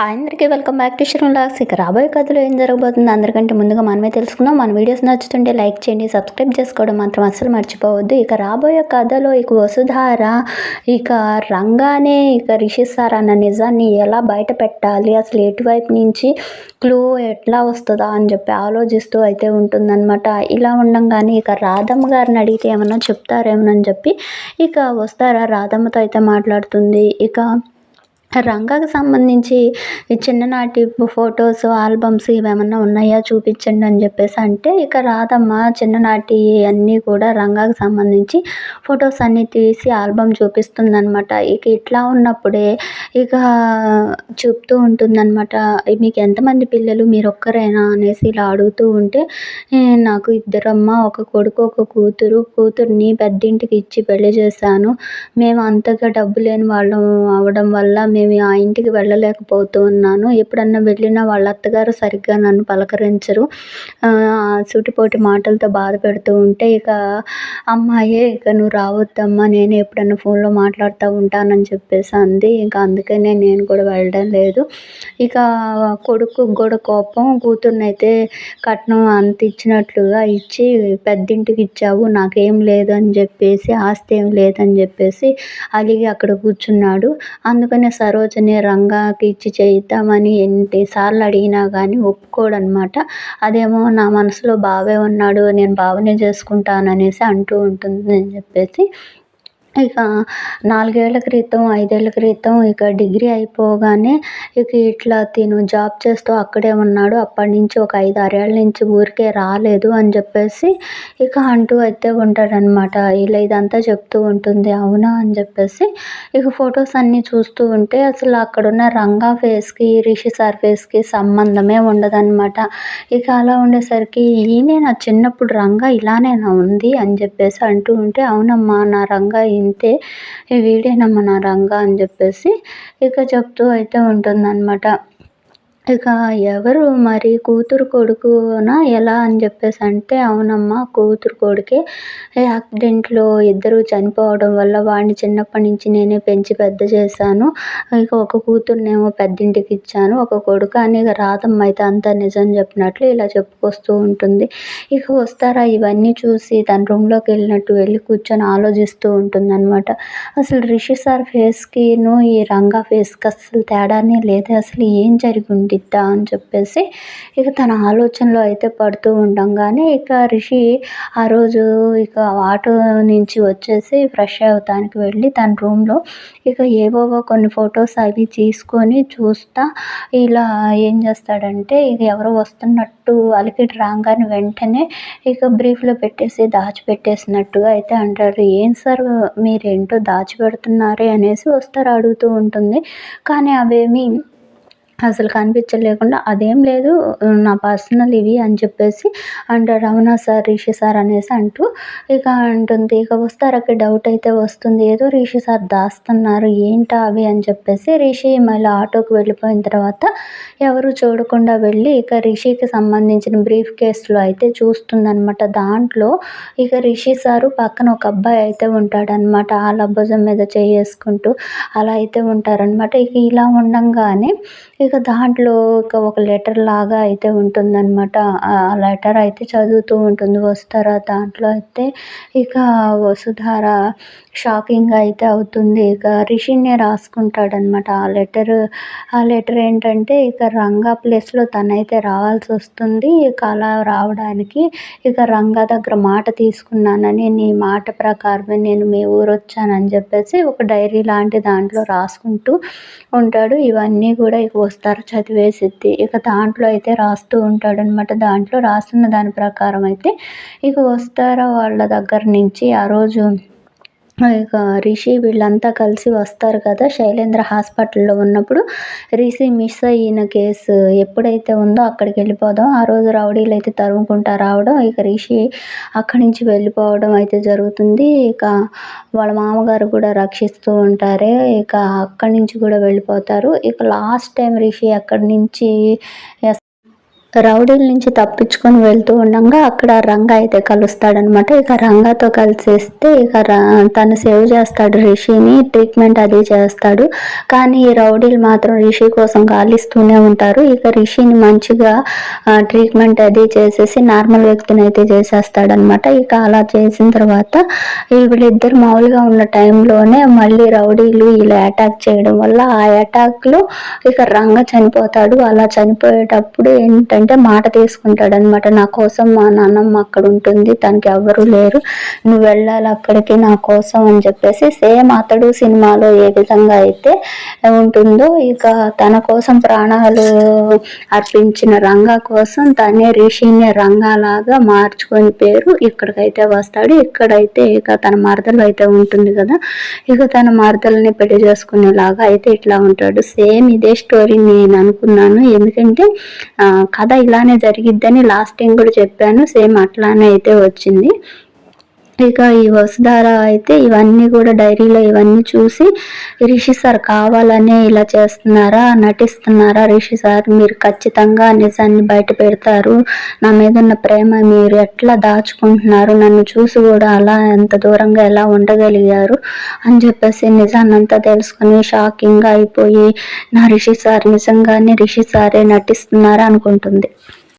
Hi అందరికీ welcome back to lakhs. ఇక రాబోయే కథలో ఏం జరగబోతుందో అందరికంటే ముందుగా మనమే తెలుసుకుందాం. మన వీడియోస్ నచ్చుతుంటే లైక్ చేయండి సబ్స్క్రైబ్ చేసుకోవడం మాత్రం అస్సలు మర్చిపోవద్దు. ఇక రాబోయే కథలో ఇక వసుధార ఇక రంగానే ఇక రిషి సార్ అన్న నిజాన్ని ఎలా బయట పెట్టాలి అసలు ఎటువైపు నుంచి క్లూ ఎట్లా వస్తుందా అని చెప్పి ఆలోచిస్తూ అయితే ఉంటుందన్నమాట. ఇలా ఉండంగానే ఇక రాధమ్మ గారిని అడిగితే ఏమన్నా చెప్తారేమోనని చెప్పి ఇక వస్తారా? రాధమ్మతో అయితే మాట్లాడుతుంది. ఇక రంగాకు సంబంధించి చిన్ననాటి ఫొటోస్ ఆల్బమ్స్ ఇవేమన్నా ఉన్నాయా? చూపించండి అని చెప్పేసి అంటే ఇక రాదమ్మ. చిన్ననాటి అన్నీ కూడా రంగాకి సంబంధించి ఫొటోస్ అన్నీ తీసి ఆల్బమ్ చూపిస్తుందనమాట ఇక ఇట్లా ఉన్నప్పుడే ఇక చెప్తూ ఉంటుందన్నమాట. మీకు ఎంతమంది పిల్లలు? మీరు ఒక్కరేనా అనేసి ఇలా అడుగుతూ ఉంటే నాకు ఇద్దరమ్మ. ఒక కొడుకు ఒక కూతురు. కూతుర్ని పెద్దింటికి ఇచ్చి పెళ్ళి చేశాను. మేము అంతగా డబ్బు లేని వాళ్ళం అవడం వల్ల నేను ఆ ఇంటికి వెళ్ళలేకపోతూ ఉన్నాను ఎప్పుడన్నా వెళ్ళినా వాళ్ళ అత్తగారు సరిగ్గా నన్ను పలకరించరు. సూటిపోటి మాటలతో బాధ పెడుతూ ఉంటే ఇక అమ్మాయే ఇక నువ్వు రావద్దమ్మా నేను ఎప్పుడన్నా ఫోన్లో మాట్లాడుతూ ఉంటానని చెప్పేసి అంది. ఇంకా అందుకనే నేను కూడా వెళ్ళడం లేదు. ఇక కొడుకు కూడా కోపం కూతుర్నైతే కట్నం అంత ఇచ్చినట్లుగా ఇచ్చి పెద్దింటికి ఇచ్చావు నాకేం లేదు అని చెప్పేసి ఆస్తి ఏం లేదని చెప్పేసి అలిగి అక్కడ కూర్చున్నాడు. అందుకనే సరోజని రంగాకి ఇచ్చి చేయిద్దామని ఎన్నిసార్లు అడిగినా కానీ ఒప్పుకోడనమాట. అదేమో నా మనసులో బావే ఉన్నాడు నేను బావనే చేసుకుంటాననేసి అంటూ ఉంటుంది అని చెప్పేసి ఇక నాలుగేళ్ళ క్రితం ఐదేళ్ళ క్రితం ఇక డిగ్రీ అయిపోగానే ఇక ఇట్లా తిను జాబ్ చేస్తూ అక్కడే ఉన్నాడు. అప్పటి నుంచి ఒక ఐదు ఆరేళ్ళ నుంచి ఊరికే రాలేదు అని చెప్పేసి ఇక అంటూ అయితే ఉంటాడనమాట ఇలా ఇదంతా చెప్తూ ఉంటుంది అవునా అని చెప్పేసి ఇక ఫొటోస్ అన్నీ చూస్తూ ఉంటే అసలు అక్కడున్న రంగా ఫేస్కి రిషి సార్ ఫేస్కి సంబంధమే ఉండదన్నమాట. ఇక అలా ఉండేసరికి ఈయనే నా చిన్నప్పుడు రంగా ఇలానే ఉంది? అని చెప్పేసి అంటూ ఉంటే అవునమ్మా నా రంగా ఇంతే వీడేనమ్మా నమ్మన రంగా అని చెప్పేసి ఇక చెప్తూ అయితే ఉంటుందన్నమాట. ఇక ఎవరు మరి కూతురు కొడుకునా ఎలా అని చెప్పేసి అంటే అవునమ్మా కూతురు కొడుకే. యాక్సిడెంట్లో ఇద్దరు చనిపోవడం వల్ల వాడిని చిన్నప్పటి నుంచి నేనే పెంచి పెద్ద చేశాను. ఇక ఒక కూతుర్నేమో పెద్దింటికి ఇచ్చాను ఒక కొడుకు అని ఇక రాధమ్మ అయితే అంతా నిజం చెప్పినట్లు ఇలా చెప్పుకొస్తూ ఉంటుంది. ఇక వస్తారా? ఇవన్నీ చూసి తన రూమ్లోకి వెళ్ళినట్టు వెళ్ళి కూర్చొని ఆలోచిస్తూ ఉంటుంది అనమాట అసలు రిషి సార్ ఫేస్కిను ఈ రంగా ఫేస్కి అసలు తేడానే లేదు. అసలు ఏం జరిగింది ఉండిద్దా అని చెప్పేసి ఇక తన ఆలోచనలో అయితే పడుతూ ఉండంగానే ఇక రిషి ఆ రోజు ఇక ఆటో నుంచి వచ్చేసి ఫ్రెష్ అవటానికి వెళ్ళి తన రూమ్లో ఇక ఏవోవో కొన్ని ఫొటోస్ అవి తీసుకొని చూస్తా. ఇలా ఏం చేస్తాడంటే ఇక ఎవరో వస్తున్నట్టు అలికిడి రాగానే వెంటనే ఇక బ్రీఫ్లో పెట్టేసి దాచిపెట్టేసినట్టుగా అయితే అంటారు. ఏం సార్ మీరేంటో దాచిపెడుతున్నారే అనేసి వస్తారు అడుగుతూ ఉంటుంది. కానీ అవేమీ అసలు కనిపించలేకుండా అదేం లేదు నా పర్సనల్ ఇవి అని చెప్పేసి అంటాడు అవునా సార్ రిషి సార్ అనేసి అంటూ ఇక అంటుంది. ఇక వస్తారకి డౌట్ అయితే వస్తుంది. ఏదో రిషి సార్ దాస్తున్నారు. ఏంటా అవి అని చెప్పేసి రిషి మళ్ళీ ఆటోకి వెళ్ళిపోయిన తర్వాత ఎవరు చూడకుండా వెళ్ళి ఇక రిషికి సంబంధించిన బ్రీఫ్ కేసులో అయితే చూస్తుందనమాట దాంట్లో ఇక రిషి సారు పక్కన ఒక అబ్బాయి అయితే ఉంటాడనమాట వాళ్ళ భుజం మీద చేసుకుంటూ అలా అయితే ఉంటారనమాట ఇక ఇలా ఉండంగానే ఇక దాంట్లో ఇక ఒక లెటర్ లాగా అయితే ఉంటుందన్నమాట. ఆ లెటర్ అయితే చదువుతూ ఉంటుంది. వస్తారా దాంట్లో అయితే ఇక వసుధార షాకింగ్ అయితే అవుతుంది. ఇక రిషినే రాసుకుంటాడనమాట ఆ లెటర్ ఆ లెటర్ ఏంటంటే ఇక రంగా ప్లేస్లో తనైతే రావాల్సి వస్తుంది. ఇక అలా రావడానికి ఇక రంగా దగ్గర మాట తీసుకున్నానని నీ మాట ప్రకారమే నేను మీ ఊరు వచ్చానని చెప్పేసి ఒక డైరీ లాంటి దాంట్లో రాసుకుంటూ ఉంటాడు. ఇవన్నీ కూడా ఇక వస్తారు చదివేసిద్ది. ఇక దాంట్లో అయితే రాస్తూ ఉంటాడనమాట దాంట్లో రాస్తున్న దాని ప్రకారం అయితే ఇక వస్తారా వాళ్ళ దగ్గర నుంచి ఆ రోజు ఇక రిషి వీళ్ళంతా కలిసి వస్తారు కదా శైలేంద్ర హాస్పిటల్లో ఉన్నప్పుడు. రిషి మిస్ అయిన కేసు ఎప్పుడైతే ఉందో అక్కడికి వెళ్ళిపోదాం. ఆ రోజు రౌడీలు అయితే తరుముకుంటా రావడం ఇక రిషి అక్కడి నుంచి వెళ్ళిపోవడం అయితే జరుగుతుంది. ఇక వాళ్ళ మామగారు కూడా రక్షిస్తూ ఉంటారే ఇక అక్కడి నుంచి కూడా వెళ్ళిపోతారు. ఇక లాస్ట్ టైం రిషి అక్కడి నుంచి రౌడీల నుంచి తప్పించుకొని వెళ్తూ ఉండగా అక్కడ రంగ అయితే కలుస్తాడనమాట. ఇక రంగతో కలిసేస్తే ఇక తను సేవ్ చేస్తాడు రిషిని ట్రీట్మెంట్ అది చేస్తాడు. కానీ ఈ రౌడీలు మాత్రం రిషి కోసం గాలిస్తూనే ఉంటారు. ఇక రిషిని మంచిగా ట్రీట్మెంట్ అది చేసేసి నార్మల్ వ్యక్తిని అయితే చేసేస్తాడనమాట. ఇక అలా చేసిన తర్వాత వీళ్ళిద్దరు మామూలుగా ఉన్న టైంలోనే మళ్ళీ రౌడీలు ఇలా అటాక్ చేయడం వల్ల ఆ అటాక్లో ఇక రంగ చనిపోతాడు. అలా చనిపోయేటప్పుడు ఏంటంటే ఏంటంటే మాట తీసుకుంటాడు అనమాట నా కోసం మా నాన్నమ్మ అక్కడ ఉంటుంది తనకి ఎవరు లేరు. నువ్వు వెళ్ళాలి అక్కడికి నా కోసం అని చెప్పేసి సేమ్ అతడు సినిమాలో ఏ విధంగా అయితే ఉంటుందో ఇక తన కోసం ప్రాణాలు అర్పించిన రంగా కోసం తనే రిషిని రంగాలాగా మార్చుకొని పేరు ఇక్కడికైతే వస్తాడు. ఇక్కడైతే ఇక తన మరదలు అయితే ఉంటుంది కదా ఇక తన మరదలని పెళ్ళి చేసుకునేలాగా అయితే ఇట్లా ఉంటాడు. సేమ్ ఇదే స్టోరీ నేను అనుకున్నాను. ఎందుకంటే కథ కథ ఇలానే జరిగిద్దని లాస్ట్ టైం కూడా చెప్పాను. సేమ్ అట్లానే అయితే వచ్చింది. ఇక ఈ వసుధార అయితే ఇవన్నీ కూడా డైరీలో ఇవన్నీ చూసి రిషి సార్ కావాలనే ఇలా చేస్తున్నారా నటిస్తున్నారా రిషి సార్? మీరు ఖచ్చితంగా నిజాన్ని బయట పెడతారు. నా మీద ఉన్న ప్రేమ మీరు ఎట్లా దాచుకుంటున్నారు? నన్ను చూసి కూడా అలా ఎంత దూరంగా ఎలా ఉండగలిగారు? అని చెప్పేసి నిజాన్ని అంతా తెలుసుకుని షాకింగ్గా అయిపోయి నా రిషి సార్ నిజంగానే రిషి సారే నటిస్తున్నారా? అనుకుంటుంది.